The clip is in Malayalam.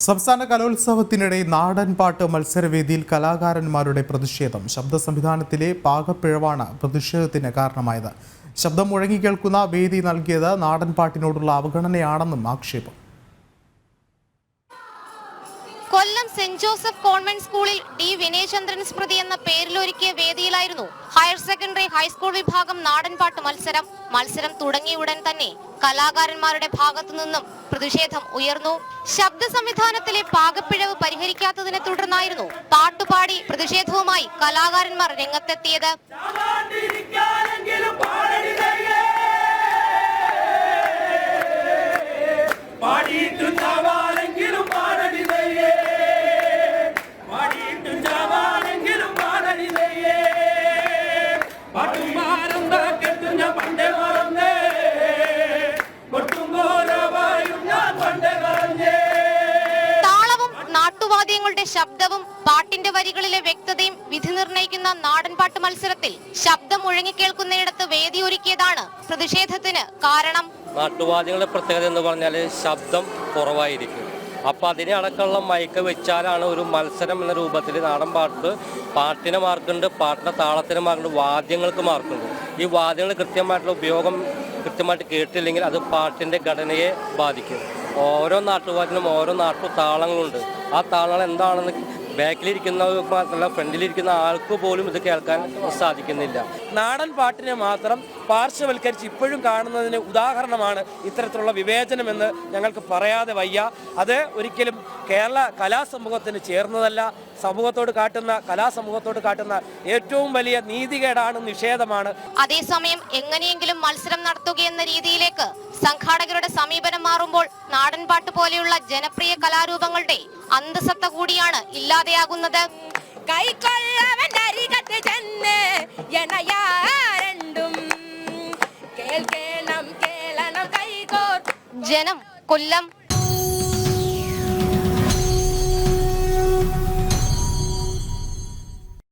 സംസ്ഥാന കലോത്സവത്തിനിടെ നാടൻ പാട്ട് മത്സരവേദിയിൽ കലാകാരന്മാരുടെ പ്രതിഷേധം. ശബ്ദ സംവിധാനത്തിലെ പാകപ്പിഴവാണ് പ്രതിഷേധത്തിന് കാരണമായത്. ശബ്ദം മുഴങ്ങിക്കേൾക്കുന്ന വേദി നൽകിയത് നാടൻ പാട്ടിനോടുള്ള അവഗണനയാണെന്നും ആക്ഷേപം. കൊല്ലം സെന്റ് ജോസഫ് കോൺവെന്റ് സ്കൂളിൽ ഡി വിനയചന്ദ്രൻ സ്മൃതി എന്ന പേരിലൊരുക്കിയ വേദിയിലായിരുന്നു ഹയർ സെക്കൻഡറി ഹൈസ്കൂൾ വിഭാഗം നാടൻപാട്ട് മത്സരം മത്സരം തുടങ്ങിയ ഉടൻ തന്നെ കലാകാരന്മാരുടെ ഭാഗത്തു നിന്നും പ്രതിഷേധം ഉയർന്നു. ശബ്ദ സംവിധാനത്തിലെ പാകപ്പിഴവ് പരിഹരിക്കാത്തതിനെ തുടർന്നായിരുന്നു പാട്ടുപാടി പ്രതിഷേധവുമായി കലാകാരന്മാർ രംഗത്തെത്തിയത്. പാടിയിട്ടും പാട്ടും പാരന്താ കെട്ടും ഞാൻ പണ്ടേ മറന്നേ നാട്ടുവാദ്യങ്ങളുടെ ശബ്ദവും പാട്ടിന്റെ വരികളിലെ വ്യക്തതയും വിധി നിർണയിക്കുന്ന നാടൻപാട്ട് മത്സരത്തിൽ ശബ്ദം മുഴങ്ങിക്കേൾക്കുന്നയിടത്ത് വേദിയൊരുക്കിയതാണ് പ്രതിഷേധത്തിന് കാരണം. നാട്ടുവാദ്യങ്ങളുടെ പ്രത്യേകത എന്ന് പറഞ്ഞാൽ ശബ്ദം കുറവായിരിക്കും. അപ്പോൾ അതിനെ അടക്കമുള്ള മയക്ക വെച്ചാലാണ് ഒരു മത്സരം എന്ന രൂപത്തിൽ നാടൻ പാട്ട് പാട്ടിന് മാർക്കുണ്ട് പാട്ടിന്റെ താളത്തിന് മാർക്കുണ്ട് വാദ്യങ്ങൾക്ക് മാർക്കുണ്ട്. ഈ വാദ്യങ്ങൾ കൃത്യമായിട്ടുള്ള ഉപയോഗം കൃത്യമായിട്ട് കേട്ടില്ലെങ്കിൽ അത് പാട്ടിന്റെ ഘടനയെ ബാധിക്കും. ഓരോ നാട്ടുവാദ്യനും ഓരോ നാട്ടു താളങ്ങളുണ്ട്. ആ താളങ്ങൾ എന്താണെന്ന് ബാക്കിലിരിക്കുന്നവർക്ക് മാത്രമല്ല ഫ്രണ്ടിലിരിക്കുന്ന ആൾക്ക് പോലും ഇത് കേൾക്കാൻ സാധിക്കുന്നില്ല. നാടൻ പാട്ടിനെ മാത്രം പാർശ്വവൽക്കരിച്ച് ഇപ്പോഴും കാണുന്നതിന് ഉദാഹരണമാണ് ഇത്തരത്തിലുള്ള വിവേചനമെന്ന് ഞങ്ങൾക്ക് പറയാതെ വയ്യ. അത് ഒരിക്കലും കേരള കലാസമൂഹത്തിന് ചേർന്നതല്ല. സമൂഹത്തോട് കാട്ടുന്ന കലാസമൂഹത്തോട് കാട്ടുന്ന ഏറ്റവും വലിയ നീതികേടാണ് നിഷേധമാണ്. അതേസമയം എങ്ങനെയെങ്കിലും മത്സരം നടത്തുകയെന്ന രീതിയിലേക്ക് സംഘാടകരുടെ സമീപനം മാറുമ്പോൾ നാടൻപാട്ട് പോലെയുള്ള ജനപ്രിയ കലാരൂപങ്ങളുടെ അന്തസത്ത കൂടിയാണ് ഇല്ലാതെയാകുന്നത് കൈക്കൊള്ളവന്റെ അരികത്ത് ചെന്ന് എണയാരണ്ടും. ജനം കൊല്ലം